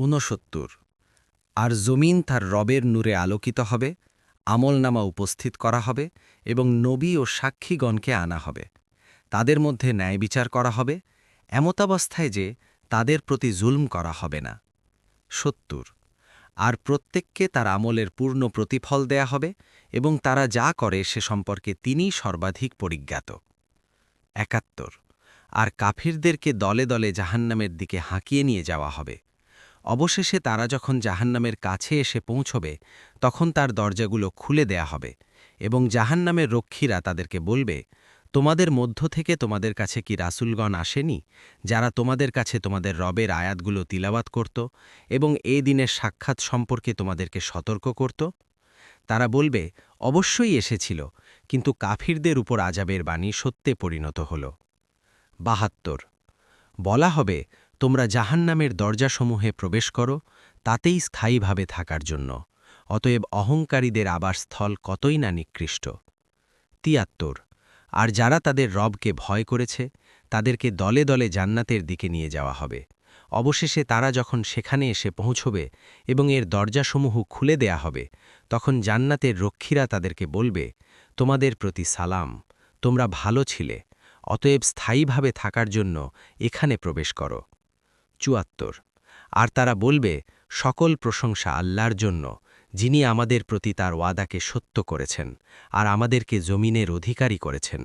ঊনসত্তর। আর জমিন তার রবের নূরে আলোকিত হবে, আমলনামা উপস্থিত করা হবে এবং নবী ও সাক্ষীগণকে আনা হবে। তাদের মধ্যে ন্যায় বিচার করা হবে, এমতাবস্থায় যে তাদের প্রতি জুলম করা হবে না। সত্তর। আর প্রত্যেককে তার আমলের পূর্ণ প্রতিফল দেয়া হবে এবং তারা যা করে সে সম্পর্কে তিনিই সর্বাধিক পরিজ্ঞাত। একাত্তর। আর কাফিরদেরকে দলে দলে জাহান্নামের দিকে হাঁকিয়ে নিয়ে যাওয়া হবে অবশেষে তারা যখন জাহান্নামের কাছে এসে পৌঁছবে, তখন তার দরজাগুলো খুলে দেয়া হবে এবং জাহান্নামের রক্ষীরা তাদেরকে বলবে, তোমাদের মধ্য থেকে তোমাদের কাছে কি রাসুলগণ আসেনি, যারা তোমাদের কাছে তোমাদের রবের আয়াতগুলো তিলাবাত করত এবং এ দিনের সাক্ষাৎ সম্পর্কে তোমাদেরকে সতর্ক করত? তারা বলবে, অবশ্যই এসেছিল, কিন্তু কাফিরদের উপর আজাবের বাণী সত্যে পরিণত হল। বাহাত্তর, বলা হবে তোমরা জাহান্নামের দরজাসমূহে প্রবেশ করো, তাতেই স্থায়ীভাবে থাকার জন্য, অতএব অহংকারীদের আবাসস্থল কতই না নিকৃষ্ট। তিয়াত্তর, আর যারা তাদের রবকে ভয় করেছে, তাদেরকে দলে দলে জান্নাতের দিকে নিয়ে যাওয়া হবে। অবশেষে তারা যখন সেখানে এসে পৌঁছবে এবং এর দরজাসমূহ খুলে দেয়া হবে, তখন জান্নাতের রক্ষীরা তাদেরকে বলবে, তোমাদের প্রতি সালাম, তোমরা ভালো ছিলে, অতএব স্থায়ীভাবে থাকার জন্য এখানে প্রবেশ করো। চুয়াত্তর। আর তারা বলবে, সকল প্রশংসা আল্লাহর জন্য, যিনি আমাদের প্রতি তার ওয়াদাকে সত্য করেছেন, আর আমাদেরকে জমিনের অধিকারী করেছেন।